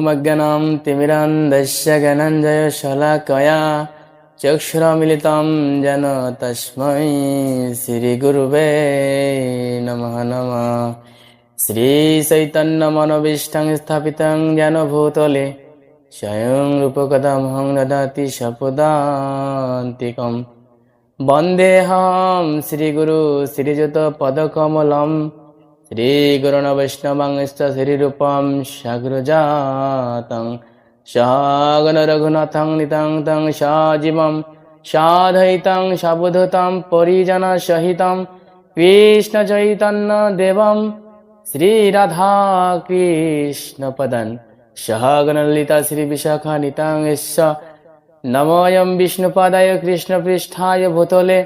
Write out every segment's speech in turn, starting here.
ओमज्ञानं तिमिरान्धस्य ज्ञानञ्जय शलाकया चक्षुरमिलितं जन तस्मै श्रीगुरुवे नमः नमः श्रीचैतन्यमनोभीष्टं स्थापितं ज्ञानभूतले स्वयं रूपकदामहं ददाति सपदान्तिकम् वन्देऽहं श्रीगुरु श्रीयुतपदकमलं श्रीगुरुणवैष्णवांश्च श्रीरूपं साग्रजातं शागनरघुनाथं नितं तं साजीवं साधयितं साबुधतां परिजनसहितं कृष्णचैतन्यदेवं श्रीराधाकृष्णपदन् सहगणलिता श्रीविशाखानितां यस्य नमोऽयं विष्णुपादाय कृष्णपृष्ठाय भूतले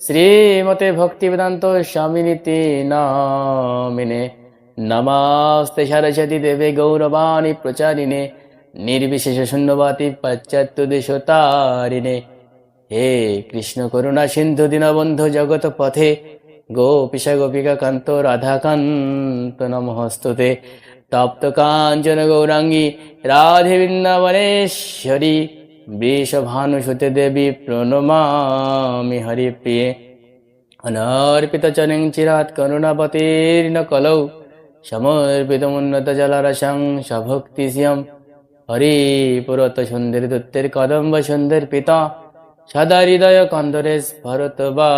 শ্রীমতে ভক্তিবেদান্ত স্বামিনীতি নামিনে। নমাস্তে সরস্বতী দেবে গৌরবাণী প্রচারিণে। নির্বিশেষ শূন্যবাতি পাশ্চাত্য দেশ তারিণে হে কৃষ্ণ করুণা সিন্ধু দীনবন্ধ জগত পথে। গোপিষা গোপিকা কান্ত রাধাকান্ত নমহস্তুতে তপ্ত কাঞ্চন গৌরাঙ্গী রাধে বৃন্দাবনেশ্বরী। বৃষভানুসুতে দেবী প্রণমামি হরিপ্রিয়ে। অনর্পিতচরং চিরাৎ করুণাপতির্ন কলৌ। সমর্পিতমুন্নত জলরসং সভক্তিস্যম হরিপুরত সুন্দর দত্তের কদম্ব সুন্দর পিতা। সদা হৃদয় কন্দরে স্ফরত বা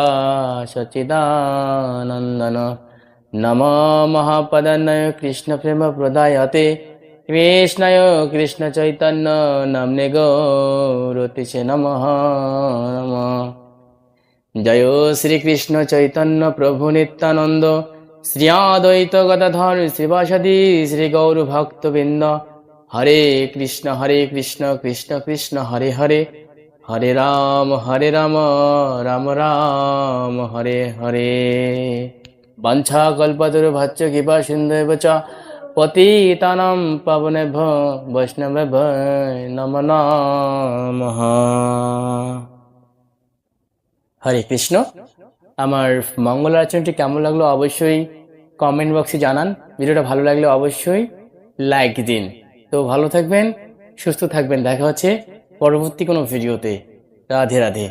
সচিদানন্দন। নম মহাপদান্নয় কৃষ্ণ প্রেম প্রদায়তে। কৃষ্ণয় কৃষ্ণ চৈতন্য নামনে গৌরতিছে নমঃ নমঃ জয় শ্রীকৃষ্ণ চৈতন্য প্রভু নিত্যানন্দ শ্রী অদ্বৈত গদাধর শ্রীবাসাদি শ্রী গৌর ভক্তবৃন্দ হরে কৃষ্ণ হরে কৃষ্ণ কৃষ্ণ কৃষ্ণ হরে হরে হরে রাম হরে রাম রাম রাম হরে হরে বাঞ্ছা কল্পতরু ভাচ্য কৃপা সিন্ধু চ পতিতানাম বৈষ্ণবে বৈষ্ণবেভ নম নমঃ হরে কৃষ্ণ আমার মঙ্গল আচরণটি কেমন লাগল অবশ্যই কমেন্ট বক্সে জানান। ভিডিওটা ভালো লাগলে অবশ্যই লাইক দিন। তো ভালো থাকবেন, সুস্থ থাকবেন। দেখা হচ্ছে পরবর্তী কোনো ভিডিওতে রাধে রাধে।